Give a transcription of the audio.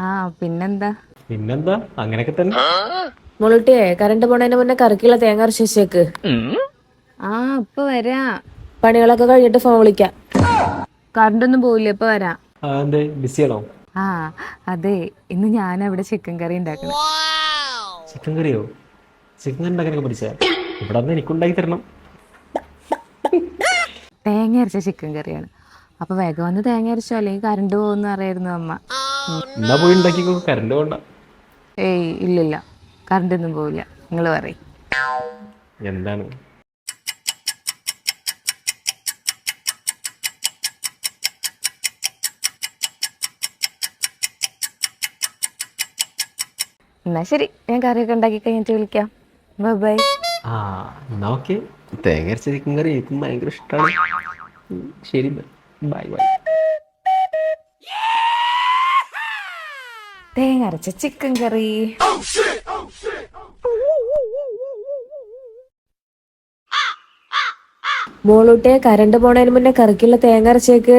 ആ പിന്നെന്താ? പിന്നെന്താ? അങ്ങനെയൊക്കെ തന്നെ. മുളട്ടിയെ കറണ്ട് പോണതിന് മുന്നേ കറക്കിയുള്ള തേങ്ങ അരച്ച് ആ ഇപ്പൊ വരാ. പണികളൊക്കെ കഴിഞ്ഞിട്ട് ഫോൺ വിളിക്കാം. കറണ്ട് ഒന്നും പോയില്ല ഇപ്പൊ വരാം. ആ, ബിസിയാണോ ആ അതെ. ഇന്ന് ഞാൻ അവിടെ ചിക്കൻ കറി ഉണ്ടാക്കണം. ചിക്കൻ കറിയോ? ചിക്കൻ കറി ഉണ്ടാക്കാനൊക്കെ പഠിച്ചാ? ഇവിടെ വന്ന് എനിക്കുണ്ടാക്കി തരണം. തേങ്ങ അരച്ച ചിക്കൻ കറിയാണ്. അപ്പൊ വേഗം വന്ന് തേങ്ങ അരച്ചോ? അല്ലെങ്കിൽ കറണ്ട് പോകുന്ന അറിയായിരുന്നു അമ്മ. എന്നാ പോയി ഉണ്ടാക്കിക്കോ? കറണ്ട് പോണ്ട ഏയ് ഇല്ലില്ല. കറണ്ട് ഒന്നും പോവില്ല. നിങ്ങൾ പറയും. എന്താണ്? എന്നാ ശരി. ഞാൻ കറിയൊക്കെ ഉണ്ടാക്കി കഴിഞ്ഞിട്ട് വിളിക്കാം. Bye bye. ആ എന്നാ ഓക്കെ. തേങ്ങ അരച്ച ചിക്കൻ കറി എനിക്കും ഭയങ്കര ഇഷ്ടമാണ് ശരി ബൈ ബൈ. തേങ്ങ അരച്ച ചിക്കൻ കറി മോളൂട്ടെ കരണ്ട് പോണതിന് മുന്നേ കറിക്കുള്ള തേങ്ങ അരച്ചേക്ക്.